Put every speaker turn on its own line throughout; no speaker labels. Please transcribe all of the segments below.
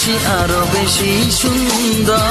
ভালোবাসি আরও বেশি সুন্দর।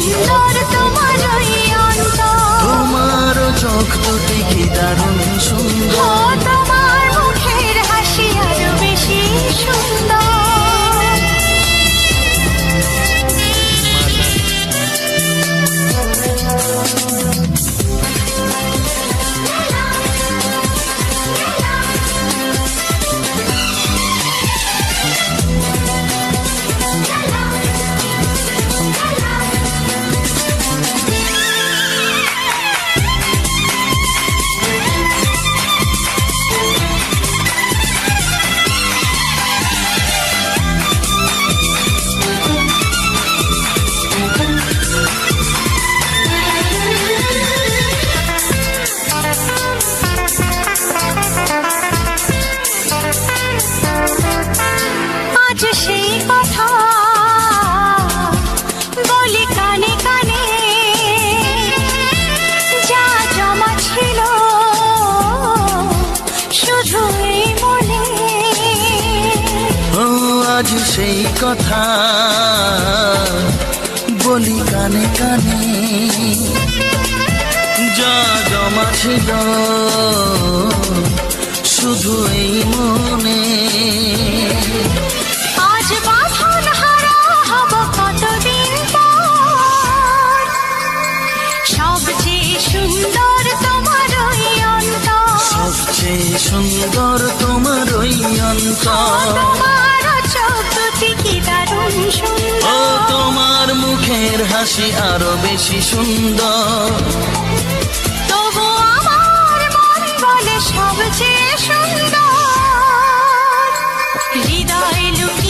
you know সুন্দর তোমার ওই অন্তর।
ও তোমার মুখের হাসি আরও বেশি সুন্দর। সবচেয়ে সুন্দর। হৃদয় লুকি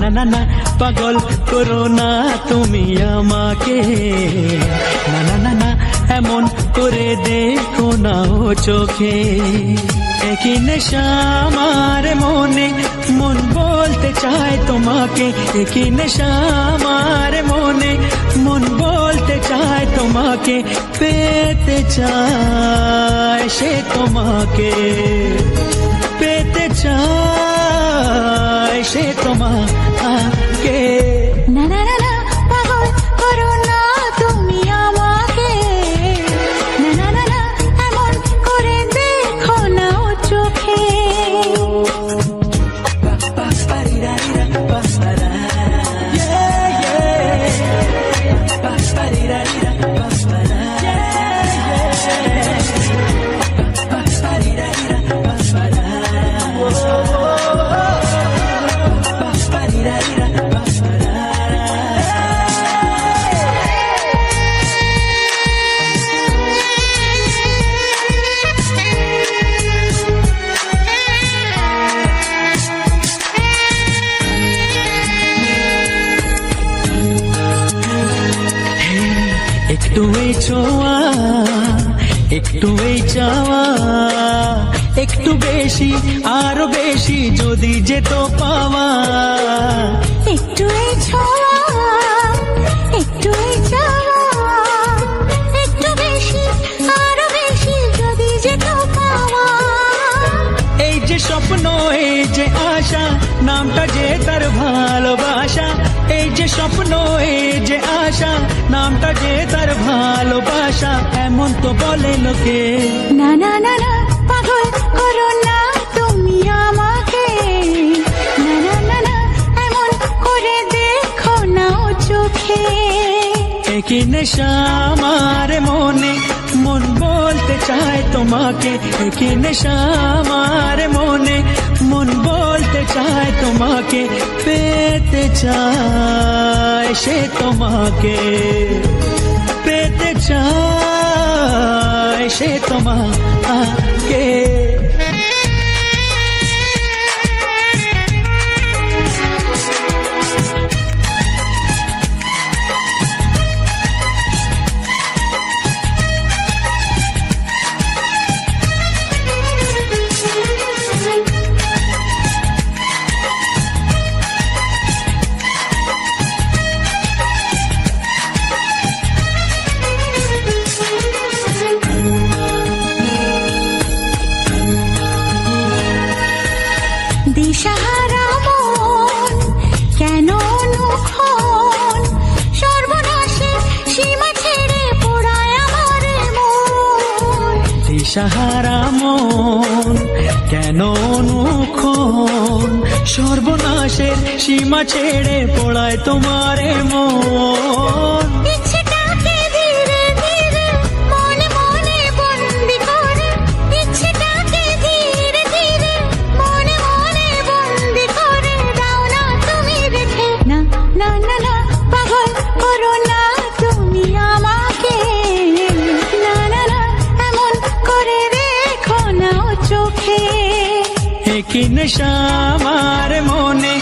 না না না, পাগল করো না তুমি আমাকে। না না না না, এমন করে দেখো না ও চোখে।
একই নেশা আমার মনে, মন বলতে চায় তোমাকে। একই নেশা আমার মনে, মন বলতে চায় তোমাকে। পেতে চায় সে তোমাকে, পেতে চায় সে তোমাকে।
না না না
নামটা যে তার ভালোবাসা এই যে স্বপ্ন এই যে আশা নামটা যে তার ভালোবাসা এমন তো বলে লোকে।
না না না না পাগল করো না তুমি আমাকে। না না না না এমন করে দেখো না ও চোখে।
একই নেশা আমার মনে মন বলতে চায় তোমাকে। একই নেশা আমার মনে মন বলতে চায় তোমাকে পেতে চায় সে তোমাকে। পেতে চায় সে তোমাকে
দিশাহারা মন কেন অনুক্ষণ?
সর্বনাশের সীমা ছেড়ে পড়ায় তোমারে মন। একই আমার মনে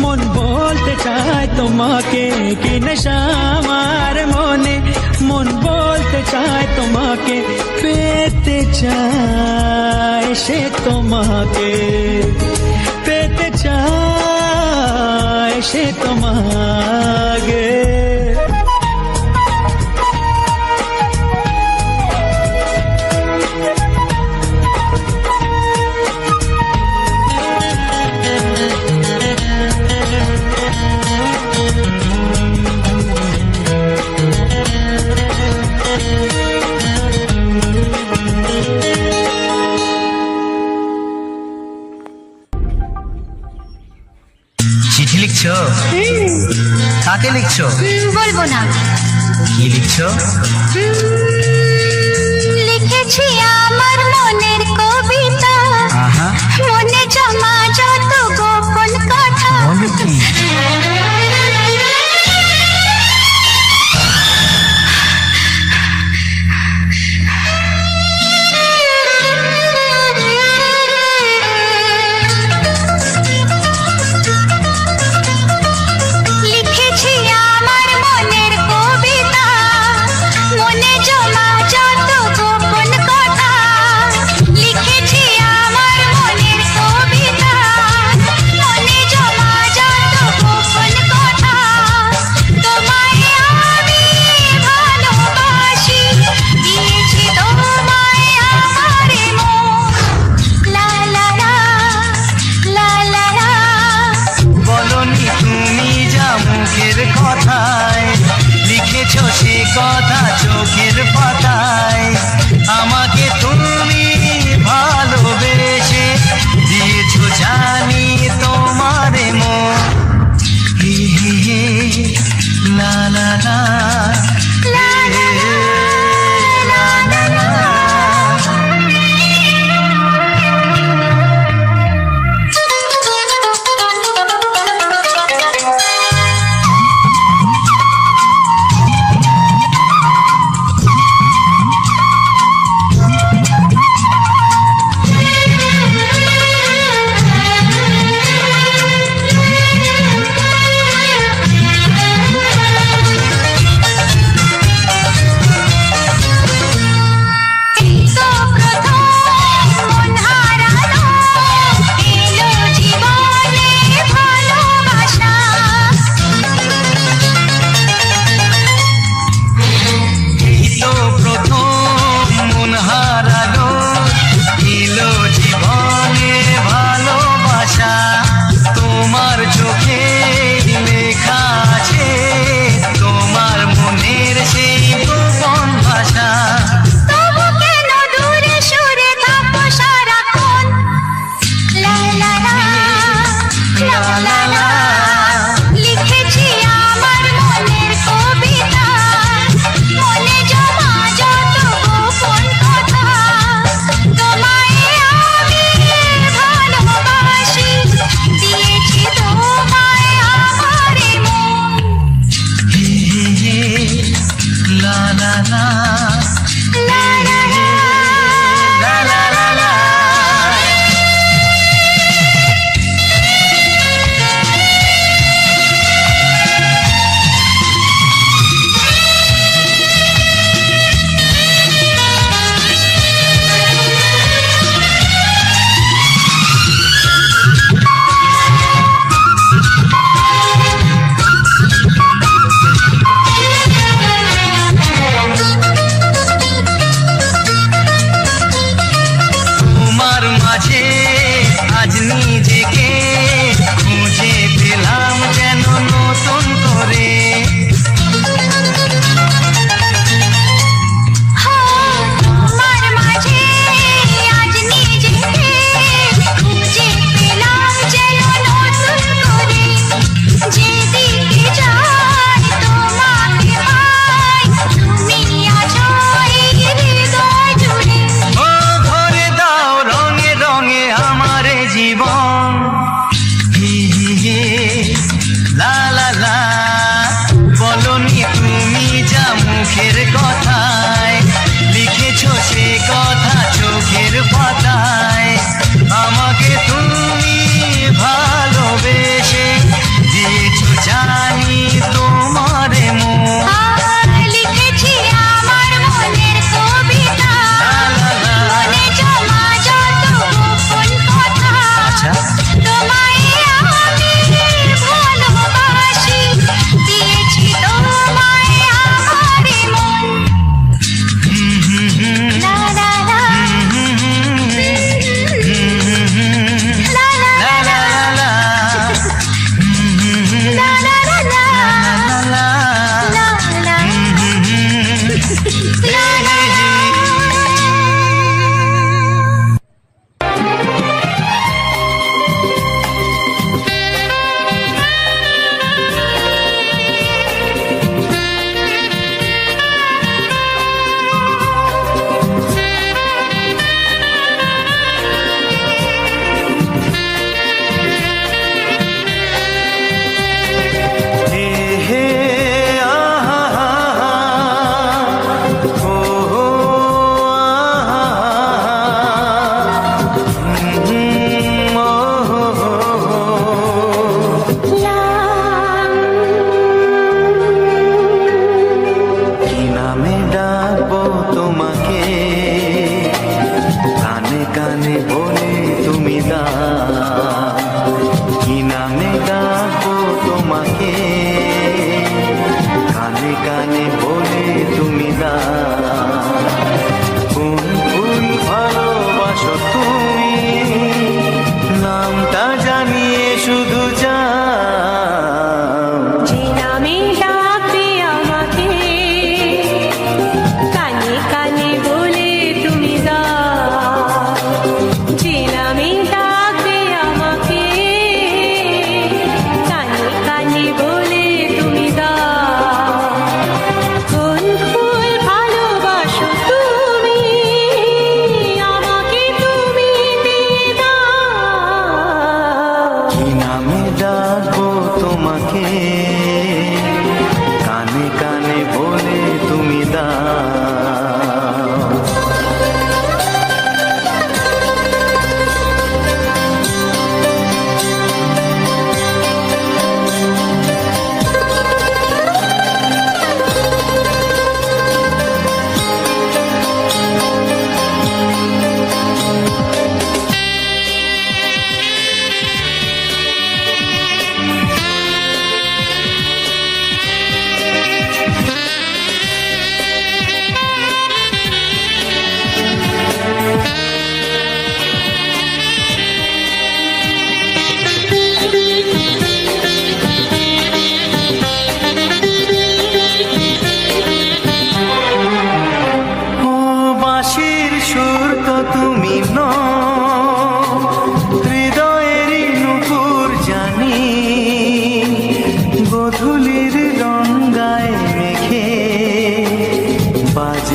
মন বলতে চায় তোমাকে কি নেশা আমার মনে মন বলতে চায় তোমাকে পেতে চায় সে তোমাকে পেতে চায় সে তোমাকে
কি
কথা
চোখের পাতা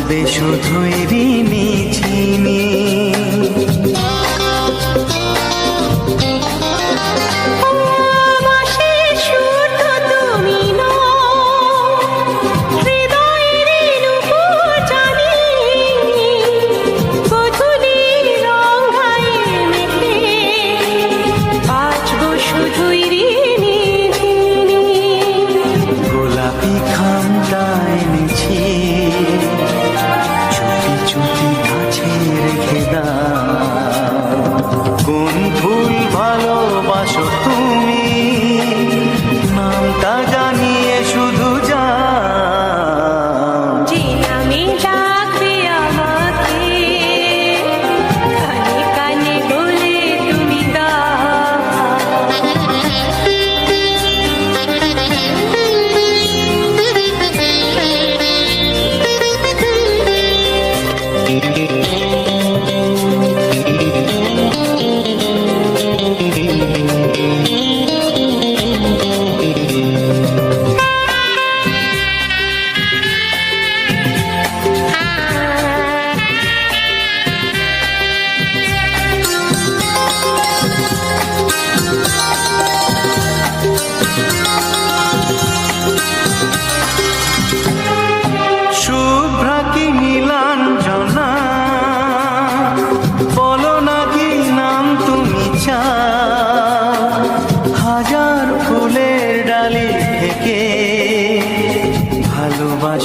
বাজবে শুধুই রিনি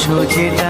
ভালোবাসো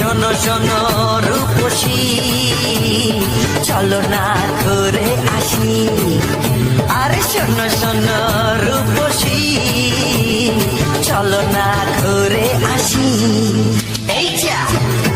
শোনো শোনো, রূপসী। চলো না ধরে আসি। আরে শোনো শোনো, রূপসী। চলো না ঘুরে আসি। এই যা।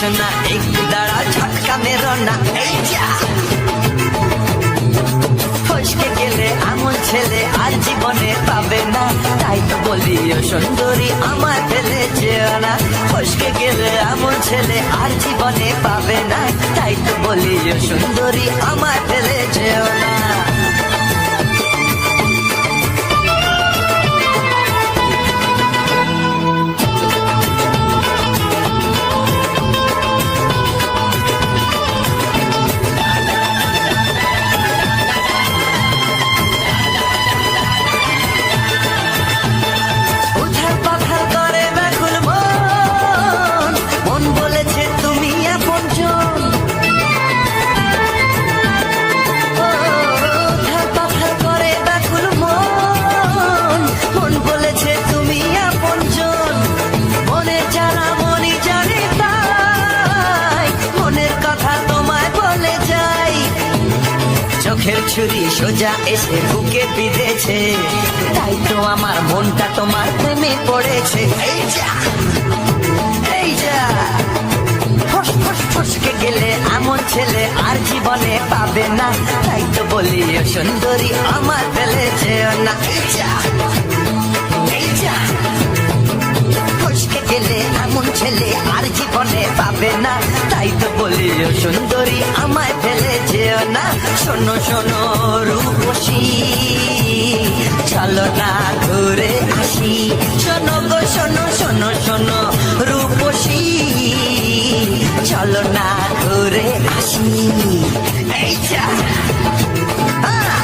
সোনা একটু দাঁড়া ঝটকা মেরো না, এই যা। ফসকে গেলে এমন ছেলে, আর জীবনে পাবে না। তাই তো বলি ও সুন্দরী, আমার ফেলে যেও না। ফসকে গেলে এমন ছেলে, আর জীবনে পাবে না। তাই তো বলি ও সুন্দরী, আমার ফেলে যেও না। জীবনে পাবে না। তাই তো বলি সুন্দরী, আমার ফেলেছে না। এই যা। এই ফসকে গেলে এমন ছেলে আর জীবনে পাবে না। তাই তো বলি সুন্দরী, আমায় ফেলে যেও না। শোনো শোনো, রূপসী, চলো না ঘুরে আসি। শোনো গো, শোনো শোনো শোনো, রূপসী। চলো না ঘুরে আসি। এই যা।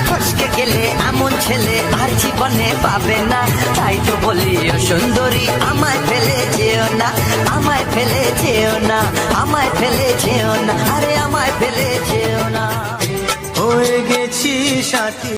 ফসকে গেলে এমন ছেলে আর জীবনে পাবে না। তাই তো বলি, ও সুন্দরী, আমায় ফেলে যেও না। আমায় ফেলে যেও না। আমায় ফেলে যেও না। আরে, আমায় ফেলে যেও না।
হয়ে গেছি সাথী।